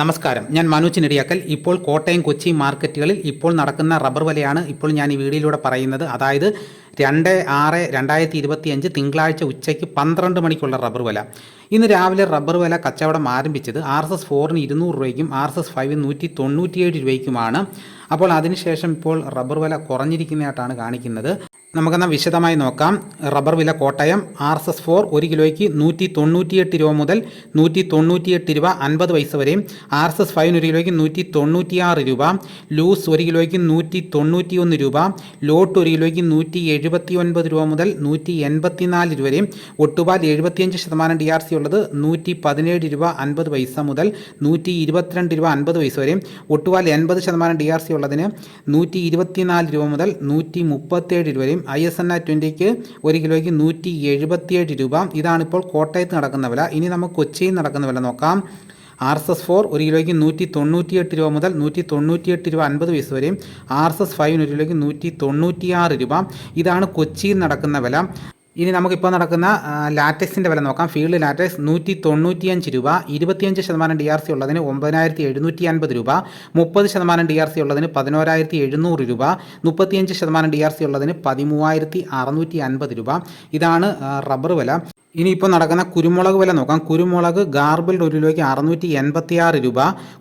നമസ്കാരം. ഞാൻ മനോജ് നെടിയാക്കൽ ഇപ്പോൾ കോട്ടയം കൊച്ചി മാർക്കറ്റുകളിൽ ഇപ്പോൾ നടക്കുന്ന റബ്ബർ വിലയാണ് ഇപ്പോൾ ഞാൻ ഈ വീഡിയോയിലൂടെ പറയുന്നത്. അതായത് രണ്ട് ആറ് രണ്ടായിരത്തി ഇരുപത്തി അഞ്ച് തിങ്കളാഴ്ച ഉച്ചയ്ക്ക് പന്ത്രണ്ട് മണിക്കുള്ള റബ്ബർ വില. ഇന്ന് രാവിലെ റബ്ബർ വില കച്ചവടം ആരംഭിച്ചത് ആർ എസ് എസ് ഫോറിന് ഇരുന്നൂറ് രൂപയ്ക്കും ആർ എസ് എസ് ഫൈവിന് നൂറ്റി തൊണ്ണൂറ്റിയേഴ് രൂപയ്ക്കുമാണ്. അപ്പോൾ അതിനുശേഷം ഇപ്പോൾ റബ്ബർ വില കുറഞ്ഞിരിക്കുന്നതായിട്ടാണ് കാണിക്കുന്നത്. നമുക്കെന്നാൽ വിശദമായി നോക്കാം. റബ്ബർ വില Kottayam R S S four ഒരു കിലോയ്ക്ക് നൂറ്റി തൊണ്ണൂറ്റിയെട്ട് രൂപ മുതൽ നൂറ്റി തൊണ്ണൂറ്റിയെട്ട് രൂപ അൻപത് പൈസ വരെയും ആർ എസ് എസ് ഫൈവിന് ഒരു കിലോയ്ക്ക് നൂറ്റി തൊണ്ണൂറ്റിയാറ് രൂപ ലൂസ് ഒരു കിലോയ്ക്ക് നൂറ്റി തൊണ്ണൂറ്റിയൊന്ന് രൂപ ലോട്ട് ഒരു കിലോയ്ക്ക് നൂറ്റി എഴുപത്തി ഒൻപത് രൂപ മുതൽ നൂറ്റി എൺപത്തിനാല് രൂപ വരെയും ഒട്ടുപാൽ എഴുപത്തിയഞ്ച് ശതമാനം ഡി ആർ സി ഉള്ളത് നൂറ്റി പതിനേഴ് രൂപ അൻപത് പൈസ മുതൽ നൂറ്റി ഇരുപത്തിരണ്ട് രൂപ അൻപത് പൈസ വരെയും ഒട്ടുപാൽ എൺപത് ശതമാനം ഡി ആർ സി ഉള്ളതിന് നൂറ്റി ഇരുപത്തിനാല് രൂപ മുതൽ നൂറ്റി മുപ്പത്തേഴ് രൂപ വരെയും ഐ എസ് എൻ ആ ട്വന്റിക്ക് ഒരു കിലോയ്ക്ക് നൂറ്റി എഴുപത്തിയേഴ് രൂപ. ഇതാണിപ്പോൾ കോട്ടയത്ത് നടക്കുന്ന വില. ഇനി നമുക്ക് കൊച്ചിയിൽ നടക്കുന്ന വില നോക്കാം. ആർ എസ് എസ് ഫോർ ഒരു കിലോയ്ക്ക് നൂറ്റി തൊണ്ണൂറ്റിയെട്ട് രൂപ മുതൽ നൂറ്റി തൊണ്ണൂറ്റിയെട്ട് രൂപ അൻപത് പൈസ വരെയും. ആർ എസ് എസ് ഫൈവിന് ഒരു കിലോയ്ക്ക് നൂറ്റി തൊണ്ണൂറ്റിയാറ് രൂപ. ഇതാണ് കൊച്ചിയിൽ നടക്കുന്ന വില. ഇനി നമുക്കിപ്പോൾ നടക്കുന്ന ലാറ്റക്സിന്റെ വില നോക്കാം. ഫീൽഡ് ലാറ്റക്സ് നൂറ്റി തൊണ്ണൂറ്റിയഞ്ച് രൂപ ഇരുപത്തിയഞ്ച് ശതമാനം ഡി ആർ സി ഉള്ളതിന് ഒമ്പതിനായിരത്തി എഴുന്നൂറ്റി അൻപത് രൂപ മുപ്പത് ശതമാനം ഡി ആർ സി ഉള്ളതിന് പതിനോരായിരത്തി എഴുന്നൂറ് രൂപ മുപ്പത്തിയഞ്ച് ശതമാനം ഡി ആർ സി ഉള്ളതിന് പതിമൂവായിരത്തി അറുന്നൂറ്റി അൻപത് രൂപ. ഇതാണ് റബ്ബർ വില. ഇനിയിപ്പോൾ നടക്കുന്ന കുരുമുളക് വില നോക്കാം. കുരുമുളക് ഗാർബിൾഡ് ഒരു കിലോയ്ക്ക് അറുന്നൂറ്റി എൺപത്തി ആറ് രൂപ.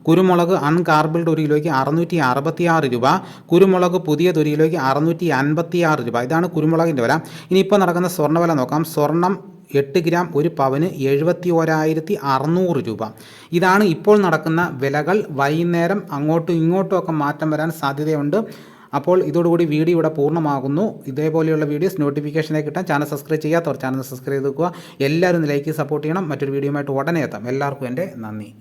കുരുമുളക് അൺഗാർബിൾഡ് ഒരു കിലോയ്ക്ക് അറുന്നൂറ്റി അറുപത്തി ആറ് രൂപ. കുരുമുളക് പുതിയത് ഒരു കിലോയ്ക്ക് അറുന്നൂറ്റി അൻപത്തി ആറ് രൂപ. ഇതാണ് കുരുമുളകിന്റെ വില. ഇനിയിപ്പോൾ നടക്കുന്ന സ്വർണ വില നോക്കാം. സ്വർണം എട്ട് ഗ്രാം ഒരു പവന് എഴുപത്തി ഓരായിരത്തി അറുന്നൂറ് രൂപ. ഇതാണ് ഇപ്പോൾ നടക്കുന്ന വിലകൾ. വൈകുന്നേരം അങ്ങോട്ടും ഇങ്ങോട്ടും ഒക്കെ മാറ്റം വരാൻ സാധ്യതയുണ്ട്. അപ്പോൾ ഇതോടുകൂടി വീഡിയോ ഇവിടെ പൂർണമാകുന്നു. ഇതേപോലെയുള്ള വീഡിയോസ് നോട്ടിഫിക്കേഷനായി കിട്ടാൻ ചാനൽ സബ്സ്ക്രൈബ് ചെയ്യാത്തവർ ചാനൽ സബ്സ്ക്രൈബ് ചെയ്ത് വെക്കുക. എല്ലാവരും ലൈക്ക് സപ്പോർട്ട് ചെയ്യണം. മറ്റൊരു വീഡിയോയുമായിട്ട് ഉടനെ എത്താം. എല്ലാവർക്കും എന്റെ നന്ദി.